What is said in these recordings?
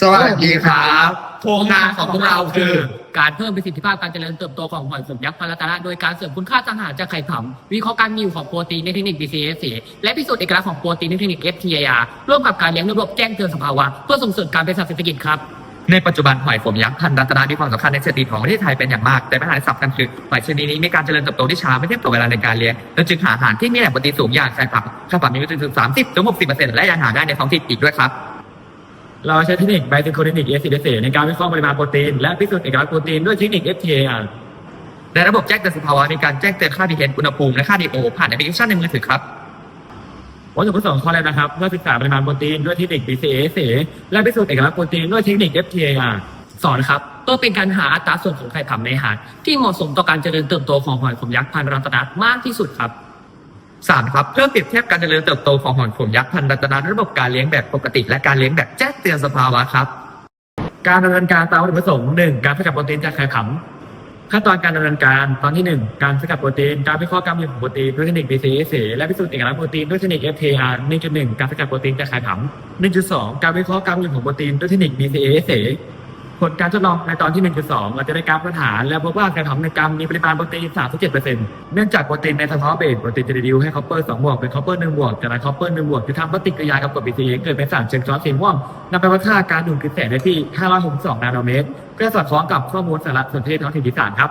สวัสดีครับโครงงานของพวกเราคือ การเพิ่มประสิทธิภาพการเจริญเติบโตของหอยขมยักษ์พาราตาระโดยการเสริมคุณค่าทางอาหารจากไข่ผำวิเคราะห์การมีอยู่ของโปรตีนในเทคนิค BCAC และพิสูจน์เอกลักษณ์ของโปรตีนในเทคนิค FTIR ร่วมกับการเลี้ยงระบบแจ้งเตือนสภาวะเพื่อส่งเสริมการเป็นสัตว์เศรษฐกิจครับในปัจจุบันหอยขมยักษ์พันธุ์รัตนามีความสำคัญในเศรษฐกิจของประเทศไทยเป็นอย่างมาก แต่ปัญหาที่สำคัญคือหอยชนิดนี้มีการเจริญเติบโตที่ช้าไม่เทียบกับเวลาในการเลี้ยงและจึงหาอาหารที่มีแหล่งโปรตีนสูงอย่างไข่ผักไข่ผักมีวิตามินถึง30-60%และยังหาได้ในท้องถิ่นอีกด้วยครับ เราใช้เทคนิคไบซิโคเทคนิคเอซิเดเซในการวิเคราะห์ปริมาณโปรตีนและพิสูจน์เอกลักษณ์โปรตีนด้วยเทคนิค FTAR ในระบบแจ้งเตือนสภาวะมีการแจ้งเตือนค่า pH อุณหภูมิและค่า DO ผ่านแอปพลิเคชันในมือถือครับวัตถุประสงค์ข้อแรกนะครับเพื่อศึกษาปริมาณโปรตีนด้วยเทคนิค BCAA และพิสูจน์เอกลักษณ์โปรตีนด้วยเทคนิค FTAR สอนครับเพื่อเป็นการหาอัตราส่วนของไข่ผำในอาหารที่เหมาะสมต่อการเจริญเติบโตของหอยขมยักษ์พันธุ์รัตนามากที่สุดครับ 3ครับเพื่อเปรียบเทียบการเจริญเติบโตของหอยขมยักษ์พันธุ์รัตนาระบบการเลี้ยงแบบปกติ และการเลี้ยงแบบแจ้งเตือนสภาวะครับ การดำเนินการตามวัตถุประสงค์หนึ่งการสกัดโปรตีนจากไข่ผำขั้นตอนการดำเนินการตอนที่หนึ่งการสกัดโปรตีนการวิเคราะห์การมีของโปรตีนด้วยเทคนิค BCAA และพิสูจน์เอกลักษณ์โปรตีนด้วยเทคนิค FTAR 1.1 การสกัดโปรตีนจากไข่ผำ1.2 การวิเคราะห์การมีของโปรตีนด้วยเทคนิค BCAA ผลการทดลองในตอนที่ 1.2 เราจะได้กราฟพื้นฐาน และพบว่าไข่ผำในกรัมมีปริมาณโปรตีน 37%เนื่องจากโปรตีนในสะท้อเบสโปรตีนจะดิวให้คอปเปอร์2บวกเป็นคอปเปอร์1บวกจากนั้นคอปเปอร์1บวกจะทำปฏิกิริยากับกรด BCA เกิดเป็นสารเชิงซ้อนสีม่วงนำไปวัดค่าการดูดกระแสได้ที่ 562 นาโนเมตรเพื่อสอดคล้องกับข้อมูลสารสนเทศท้องถิ่นที่สามครับ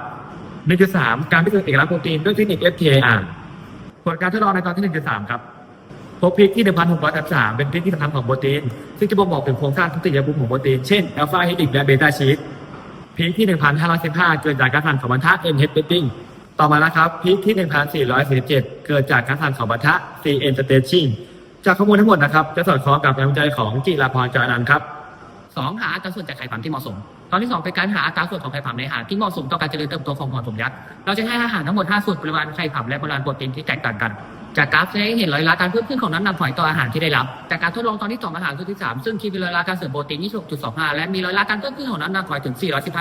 1.3 การพิสูจน์เอกลักษณ์โปรตีนด้วยเทคนิค FTAR ผลการทดลองในตอนที่ 1.3 ครับ พบพิกที่1,633เป็นพิกที่สำคัญของโปรตีน ซึ่งจะบ่งบอกถึงโครงสร้างทุติยภูมิของโปรตีน เช่นอัลฟาเฮดิกและเบต้าชีสพีคที่ 1,515 เกิดจากการสั่นของบรรทัด N head betting ต่อมานะครับพีคที่ 1,447 เกิดจากการสั่นของบรรทัด C N stretching จากข้อมูลทั้งหมดนะครับ จะสอดคล้องกับงานวิจัยของจิราพรจานันครับสองหาอัตราส่วนจากไข่ผำที่เหมาะสม ตอนที่สองเป็นการหาอัตราส่วนของไข่ผำในอาหารที่เหมาะสมต่อการเจริญเติบโตของหอยขมยักษ์เราจะให้อาหารทั้งหมด 5 ส่วนปริมาณไข่ผำและปริมาณโปรตีนที่แตกต่างกัน จากกราฟจะเห็นรอยละการเพิ่มขึ้นของน้ำหนักหอยต่ออาหารที่ได้รับ จากการทดลองตอนที่สองอาหารตัวที่สามซึ่งคิดเป็นรอยละการเสริมโปรตีน26.25 และมีรอยละการเพิ่มขึ้นของน้ำหนักหอยถึง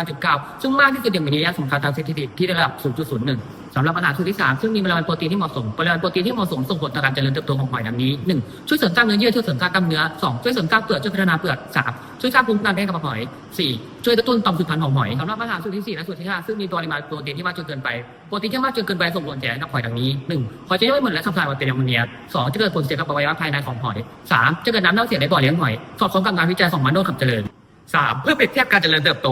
415.9 ซึ่งมากที่สุดอย่างมีนัยสำคัญทางสถิติที่ได้ระดับ 0.01 สำหรับอาหารส่วนที่สามซึ่งมีปริมาณโปรตีนที่เหมาะสมปริมาณโปรตีนที่เหมาะสมส่งผลต่อการเจริญเติบโตของหอยดังนี้หนึ่งช่วยเสริมกล้ามเนื้อเยื่อช่วยเสริมสร้างกล้ามเนื้อสองช่วยเสริมกล้ามเปลือกช่วยพัฒนาเปลือกสามช่วยสร้างภูมิคุ้มกันให้กับหอยสี่ช่วยกระตุ้นต่อมสืบพันธุ์ของหอยสำหรับอาหารส่วนที่สี่และส่วนที่ห้าซึ่งมีปริมาณโปรตีนที่มากจนเกินไปโปรตีนที่มากจนเกินไปส่งผลเสียกับหอยดังนี้หนึ่งหอยจะย่อยหมดและขับถ่ายมาเป็นแอมโมเนียสองจะเกิดผลเสียกับอวัยวะภายในของหอยสามจะเกิดน้ำเน่าเสียในบ่อเลี้ยงหอยสอดคล้องกับงานวิจัยของมาโนขับเจริญ 3. เพื่อเปรียบเทียบการเจริญเติบโต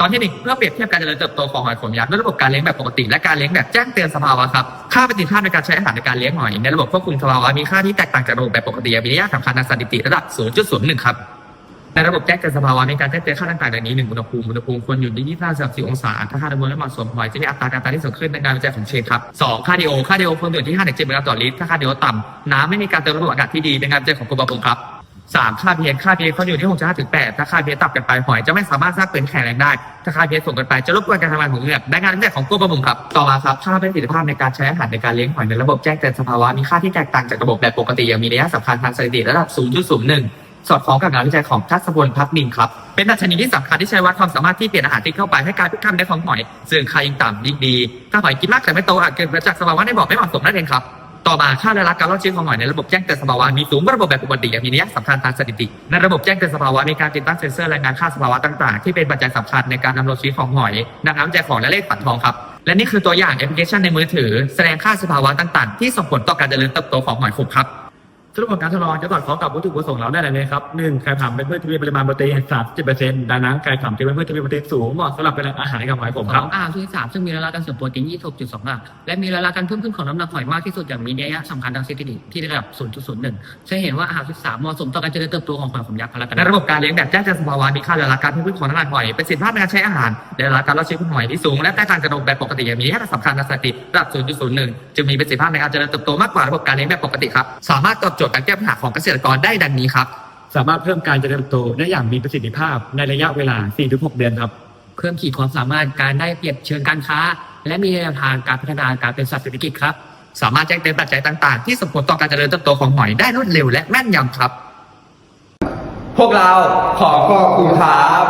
ตอนที่หนึ่งเพื่อเปรียบเทียบการเจริญเติบโตของหอยขมยักษ์ด้วยระบบการเลี้ยงแบบปกติและการเลี้ยงแบบแจ้งเตือนสภาวะครับค่าประสิทธิภาพในการใช้อาหารในการเลี้ยงหอยในระบบควบคุมสภาวะมีค่าที่แตกต่างจากระบบแบบปกติมีนัยสำคัญทางสถิติระดับ 0.01 ครับในระบบแจ้งเตือนสภาวะมีการแจ้งเตือนค่าต่างๆดังนี้หนึ่งอุณหภูมิอุณหภูมิควรอยู่ที่25-34องศาถ้าค่าดำเนินและเหมาะสมหอยจะมีอัตราการตายที่สูงขึ้นในงานวิจัยของเชนครับสองค่าดีโอค่าดีโอควรอยู่ที่5-7มิลลิกรัมต่อลิตรถ้าค่าดีโอต่ำน้ำไม่มีการเติมระบบอากาศที่ดีในงานวิจัยของกรมประมงครับ สามค่า pH ค่า pH เขาอยู่ที่6.5ถึง8ถ้าค่า pH ต่ำเกันไปหอย จะไม่สามารถสร้างเป็นแข็งแรงได้ ถ้าค่า pH สูงเกินไปจะรบกวนการทำงานของเหงือกในงานวิจัยของกรมประมงครับต่อมาครับค่าประสิทธิภาพในการใช้อาหารในการเลี้ยงหอยในระบบแจ้งเตือนสภาวะมีค่าที่แตกต่างจากระบบแบบปกติอย่างมีนัยสำคัญทางสถิติระดับ 0.01 สอดคล้องกับงานวิจัยของทัศพลพัฒนินครับเป็นดัชนีที่สำคัญที่ใช้วัดความสามารถที่เปลี่ยนอาหารที่เข้าไปให้กายเป็นกล้ามเนื้ของหอยซึ่งค่ายิ่งต่ำยิ่งดีถ้าหอยกินมากแต่ไม่โตอาจเกิดมาจากสภาวะในบ่อไม่เหมาะสมนั่นเองครับ ต่อมาค่าระลักการรอดชีวิตของหอยในระบบแจ้งเตือนสภาวะมีสูงกว่าระบบแบบปกติอย่างมีนัยสำคัญทางสถิติ ในระบบแจ้งเตือนสภาวะมีการติดตั้งเซ็นเซอร์รายงานค่าสภาวะต่างๆ ที่เป็นปัจจัยสำคัญในการดำรงชีวิตของหอยนักน้ำใจของและเลขฝันทองครับและนี่คือตัวอย่างแอปพลิเคชันในมือถือ แสดงค่าสภาวะต่างๆ ที่ส่งผลต่อการเจริญเติบโตของหอยขมครับ สรุปผลการทดลองจะสอดคล้องกับวัตถุประสงค์เราได้เลยครับหนึ่งไข่ผำเป็นพืชที่มีปริมาณโปรตีน30%ดังนั้นไข่ผำจะเป็นพืชที่มีโปรตีนสูงเหมาะสำหรับเป็นอาหารให้กับหอยผมสครัอบ งอาหารส่วนที่สามซึ่งมีระดับการเสริมโปรตีน26.25 และมีระดับการเพิ่มขึ้นของน้ำหนักหอยมากที่สุดอย่างมีนัยสำคัญทางสถิติที่ระดับ 0.01จะเห็นว่าอาหารที่สามเหมาะสมต่อการเจริญเติบโตของหอยขมยักษ์พลัตในระบบการเลี้ยงแบบแจ้งเตือนสภาวะมีค่าระลักการเพิ่มขึ้นของน้ำหนักหอยเประสิทธิภาพในการใช้อาหารและระลักการรอดชีวิตของหอยที่สูงและแตกต่างจากระบบแบบปกติอย่างมีนัยสำคัญทางสถิติระดับ 0.01 จึงมีประสิทธิภาพในการเจริญเติบโตมากกว่าระบบการเลี้ยงแบบปกติครับสามารถตอบโจทย์การแก้ปัญหาของเกษตรกรได้ดังนี้ครับ สามารถเพิ่มการเจริญเติบโตได้อย่างมีประสิทธิภาพในระยะเวลา 4-6 เดือนครับ เพิ่มขีดความสามารถการได้เปรียบเชิงการค้า และมีแนวทางการพัฒนาการเป็นสัตว์เศรษฐกิจครับ สามารถแจ้งเตือนปัจจัยต่างๆ ที่ส่งผลต่อการเจริญเติบโตของหอยได้รวดเร็วและแม่นยำครับ พวกเราขอขอบคุณครับ